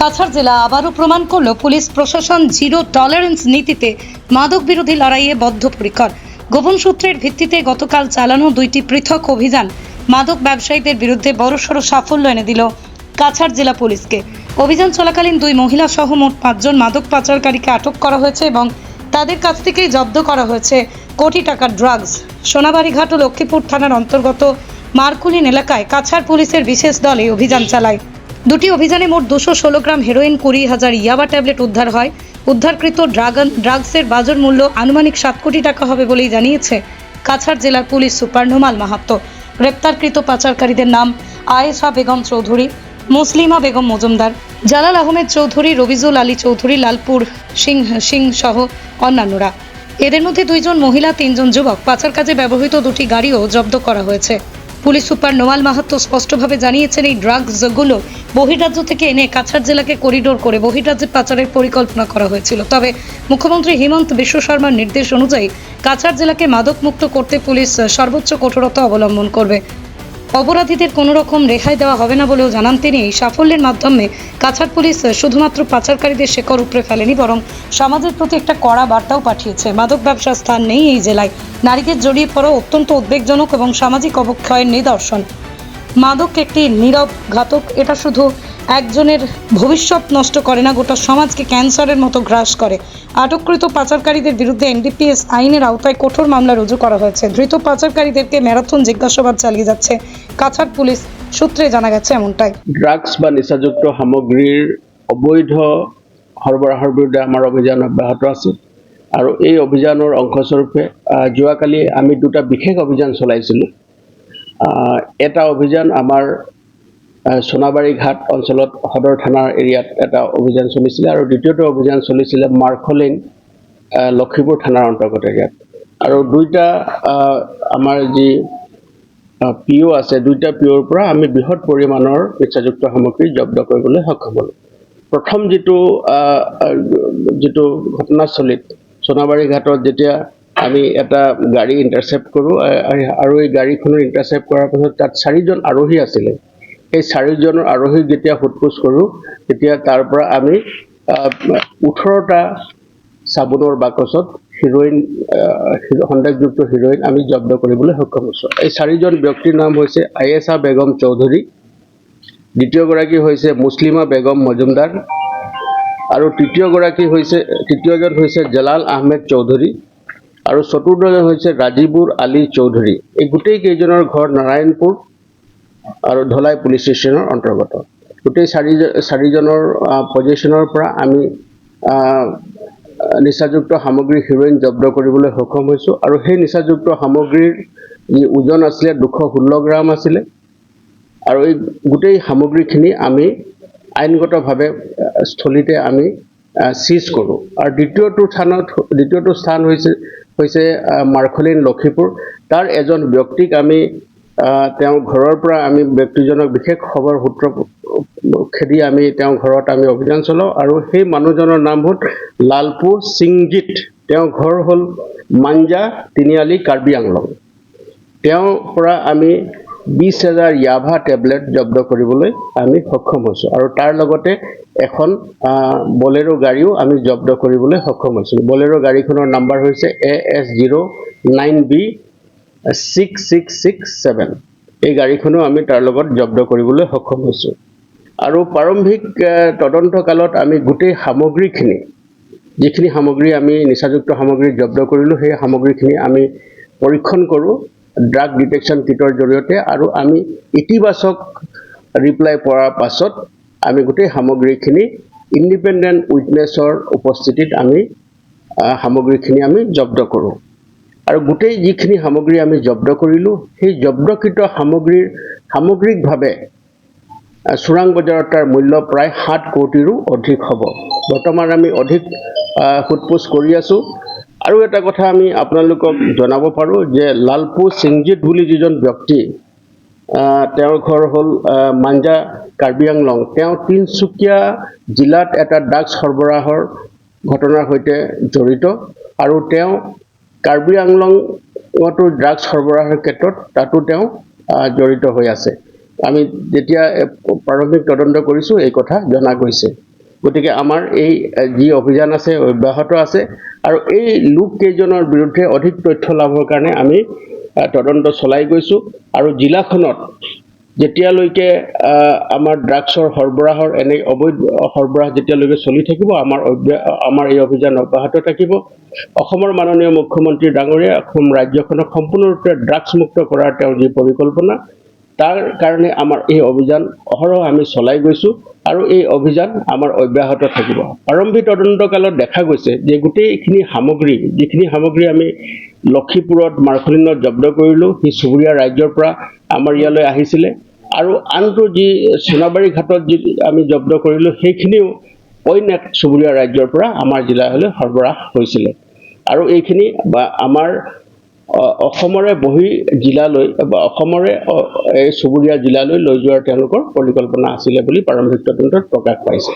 কাছাড় জেলা আবারও প্রমাণ করল পুলিশ প্রশাসন জিরো টলারেন্স নীতিতে মাদক বিরোধী লড়াইয়ে বদ্ধপরিকর। গোপন সূত্রের ভিত্তিতে গতকাল চালানো দুইটি পৃথক অভিযান মাদক ব্যবসায়ীদের বিরুদ্ধে বড়সড় সাফল্য এনে দিল কাছাড় জেলা পুলিশকে। অভিযান চলাকালীন দুই মহিলা সহ মোট পাঁচজন মাদক পাচারকারীকে আটক করা হয়েছে এবং তাদের কাছ থেকেই জব্দ করা হয়েছে কোটি টাকার ড্রাগস। সোনাবাড়িঘাট ও লক্ষ্মীপুর থানার অন্তর্গত মারকুলিন এলাকায় কাছাড় পুলিশের বিশেষ দলে অভিযান চালায়। দুটি অভিযানে মোট দুশো ষোলো গ্রাম হেরোইন, কুড়ি হাজার ইয়াবা ট্যাবলেট উদ্ধার হয়। উদ্ধারকৃত ড্রাগন ড্রাগসের বাজার মূল্য আনুমানিক সাত কোটি টাকা হবে বলেই জানিয়েছে কাছাড় জেলার পুলিশ সুপার নোমাল মাহাত্ম গ্রেপ্তারকৃত পাচারকারীদের নাম আয়েশা বেগম চৌধুরী, মুসলিমা বেগম মজুমদার, জালাল আহমেদ চৌধুরী, রবিজুল আলী চৌধুরী, লালপুর সিং সিং সহ অন্যান্যরা। এদের মধ্যে দুইজন মহিলা, তিনজন যুবক। পাচার কাজে ব্যবহৃত দুটি গাড়িও জব্দ করা হয়েছে। পুলিশ সুপার নোমাল মাহাতো স্পষ্টভাবে জানিয়েছেন এই ড্রাগসগুলো বহিরাজ্য থেকে এনে কাছাড় জেলাকে করিডোর করে বহিরাজ্যে পাচারের পরিকল্পনা করা হয়েছিল। তবে মুখ্যমন্ত্রী হিমন্ত বিশ্ব শর্মার নির্দেশ অনুযায়ী কাছাড় জেলাকে মাদকমুক্ত করতে পুলিশ সর্বোচ্চ কঠোরতা অবলম্বন করবে। অপরাধীদের কোনো রকম রেহাই দেওয়া হবে না বলেও জানান তিনি। এই সাফল্যের মাধ্যমে কাছাড় পুলিশ শুধুমাত্র পাচারকারীদের শেকড় উপরে ফেলেনি, বরং সমাজের প্রতি একটা কড়া বার্তাও পাঠিয়েছে। মাদক ব্যবসার স্থান নেই এই জেলায়। নারীদের জড়িয়ে পড়া অত্যন্ত উদ্বেগজনক এবং সামাজিক অবক্ষয়ের নিদর্শন। মাদক একটি নীরব ঘাতক, এটা শুধু একজনের ভবিষ্যৎ নষ্ট করে না গোটা সমাজকে ক্যান্সারের মতো গ্রাস করে। আটককৃত পাচারকারীদের বিরুদ্ধে এনডিপিএস আইনের আওতায় কঠোর মামলা রুজু করা হয়েছে। ধৃত পাচারকারীদেরকে ম্যারাথন জিজ্ঞাসাবাদ চালিয়ে যাচ্ছে কাছাড় পুলিশ সূত্রে জানা গেছে এমনটাই। ড্ৰাগছ বা নিচাযুক্ত সামগ্ৰীৰ অবৈধ সৰবৰাহৰ বিৰুদ্ধে আমাৰ অভিযান অব্যাহত আছে। আৰু এই অভিযানৰ অংশস্বৰূপে আহ, যোৱাকালি আমি দুটা বিশেষ অভিযান চলাইছিলোঁ। এটা অভিযান আমাৰ আহ, সোণাবাৰী ঘাট অঞ্চলত সদৰ থানাৰ এৰিয়াত এটা অভিযান চলিছিলে আৰু দ্বিতীয়টো অভিযান চলিছিলে মাৰ্খলেন লক্ষীপুৰ থানাৰ অন্তৰ্গত এৰিয়াত আৰু দুইটা আমাৰ যি পি অ' আছে দুইটা পি অ'ৰ পৰা আমি বৃহৎ পৰিমাণৰ নিচাযুক্ত সামগ্ৰী জব্দ কৰিবলৈ সক্ষম হ'লোঁ। প্ৰথম যিটো যিটো ঘটনাস্থলীত সোণাবাৰী ঘাটত যেতিয়া আমি এটা গাড়ী ইণ্টাৰচেপ্ট কৰোঁ আৰু এই গাড়ীখনৰ ইণ্টাৰচেপ্ট কৰাৰ পাছত তাত চাৰিজন আৰোহী আছিলে সেই চাৰিজনৰ আৰোহীক যেতিয়া সোধ পোছ কৰোঁ, তেতিয়া তাৰ পৰা আমি ওঠৰটা চাবোনৰ বাকচত হিৰ'ইন হিৰ- সন্দেহযুক্ত হিৰ'ইন আমি জব্দ কৰিবলৈ সক্ষম হৈছোঁ। এই চাৰিজন ব্যক্তিৰ নাম হৈছে আয়েছা বেগম চৌধুৰী, দ্বিতীয়গৰাকী হৈছে মুছলিমা বেগম মজুমদাৰ, আৰু তৃতীয়গৰাকী হৈছে, তৃতীয়জন হৈছে জলাল আহমেদ চৌধুৰী, আৰু চতুৰ্থজন হৈছে ৰাজীবুৰ আলী চৌধুৰী। এই গোটেই কেইজনৰ ঘৰ নাৰায়ণপুৰ আৰু ধলাই পুলিচ ষ্টেচনৰ অন্তৰ্গত। গোটেই চাৰি চাৰিজনৰ পজিশ্যনৰ পৰা আমি নিচাযুক্ত সামগ্ৰী হিৰ'ইন জব্দ কৰিবলৈ সক্ষম হৈছোঁ আৰু সেই নিচাযুক্ত সামগ্ৰীৰ যি ওজন আছিলে দুশ ষোল্ল গ্ৰাম আছিলে আৰু এই গোটেই সামগ্ৰীখিনি আমি আইনগতভাৱে স্থলীতে আমি চিজ কৰোঁ। আৰু দ্বিতীয়টো স্থানত, দ্বিতীয়টো স্থান হৈছে হৈছে মাৰ্খলিন লক্ষীপুৰ। তাৰ এজন ব্যক্তিক আমি তেওঁৰ ঘৰৰ পৰা আমি ব্যক্তিজনক বিশেষ খবৰ সূত্ৰ খেদি আমি তেওঁৰ ঘৰত আমি অভিযান চলাওঁ আৰু সেই মানুহজনৰ নাম হ'ল লালপু সিংজিত। তেওঁৰ ঘৰ হ'ল মাঞ্জা তিনিআলি কাৰ্বি আংলং। তেওঁৰ পৰা আমি বিছ হাজাৰ য়াভা টেবলেট জব্দ কৰিবলৈ আমি সক্ষম হৈছোঁ আৰু তাৰ লগতে এখন বলেৰো গাড়ীও আমি জব্দ কৰিবলৈ সক্ষম হৈছোঁ। বলেৰো গাড়ীখনৰ নাম্বাৰ হৈছে A S zero' nine B six six six seven এই গাড়ীখনো আমি তাৰ লগত জব্দ কৰিবলৈ সক্ষম হৈছোঁ। আৰু প্ৰাৰম্ভিক তদন্তকালত আমি গোটেই সামগ্ৰীখিনি যিখিনি সামগ্ৰী আমি নিচাযুক্ত সামগ্ৰী জব্দ কৰিলোঁ সেই সামগ্ৰীখিনি আমি পৰীক্ষণ কৰোঁ ড্ৰাগ ডিটেকশ্যন কিটৰ জৰিয়তে আৰু আমি ইতিবাচক ৰিপ্লাই পোৱাৰ পাছত আমি গোটেই সামগ্ৰীখিনি ইণ্ডিপেণ্ডেণ্ট উইটনেছৰ উপস্থিতিত আমি সামগ্ৰীখিনি আমি জব্দ কৰোঁ। আৰু গোটেই যিখিনি সামগ্ৰী আমি জব্দ কৰিলোঁ সেই জব্দকৃত সামগ্ৰীৰ সামগ্ৰিকভাৱে চোৰাং বজাৰত তাৰ মূল্য প্ৰায় সাত কোটিৰো অধিক হ'ব। বৰ্তমান আমি অধিক আহ, সোধ-পোছ কৰি আছোঁ। আৰু এটা কথা আমি আপোনালোকক জনাব পাৰোঁ যে লালপু সিংজিত বুলি যিজন ব্যক্তি তেওঁৰ ঘৰ হ'ল মাঞ্জা কাৰ্বি আংলং তেওঁ তিনিচুকীয়া জিলাত এটা ড্ৰাগছ সৰবৰাহৰ ঘটনাৰ সৈতে জড়িত। আৰু তেওঁ কাৰ্বি আংলঙতো ড্ৰাগছ সৰবৰাহৰ ক্ষেত্ৰত তাতো তেওঁ জড়িত হৈ আছে। আমি যেতিয়া প্ৰাৰম্ভিক তদন্ত কৰিছোঁ, এই কথা জনা গৈছে। গতিকে আমাৰ এই যি অভিযান আছে, অব্যাহত আছে, আৰু এই লোককেইজনৰ বিৰুদ্ধে অধিক তথ্য লাভৰ কাৰণে আমি তদন্ত চলাই গৈছোঁ। আৰু জিলাখনত যেতিয়ালৈকে আমাৰ ড্ৰাগছৰ সৰবৰাহৰ এনে অবৈধ সৰবৰাহ যেতিয়ালৈকে চলি থাকিব, আমাৰ অব্যা- আমাৰ এই অভিযান অব্যাহত থাকিব। অসমৰ মাননীয় মুখ্যমন্ত্ৰী ডাঙৰীয়া, অসম ৰাজ্যখনক সম্পূৰ্ণৰূপে ড্ৰাগছমুক্ত কৰাৰ তেওঁৰ যি পৰিকল্পনা, তাৰ কাৰণে আমাৰ এই অভিযান অহৰহ আমি চলাই গৈছোঁ আৰু এই অভিযান আমাৰ অব্যাহত থাকিব। প্ৰাৰম্ভিক তদন্তকালত দেখা গৈছে যে গোটেইখিনি সামগ্ৰী, যিখিনি সামগ্ৰী আমি লক্ষীপুৰত মাৰ্কলিনত জব্দ কৰিলোঁ, সি চুবুৰীয়া ৰাজ্যৰ পৰা আমাৰ ইয়ালৈ আহিছিলে। আৰু আনটো যি সোণাবাৰী ঘাটত যি আমি জব্দ কৰিলোঁ, সেইখিনিও অইন এক চুবুৰীয়া ৰাজ্যৰ পৰা আমাৰ জিলালৈ সৰবৰাহ হৈছিলে। আৰু এইখিনি বা আমাৰ অসমৰে বহি জিলালৈ বা অসমৰে এই চুবুৰীয়া জিলালৈ লৈ যোৱাৰ তেওঁলোকৰ পৰিকল্পনা আছিলে বুলি প্ৰাৰম্ভিক তদন্তত প্ৰকাশ পাইছে।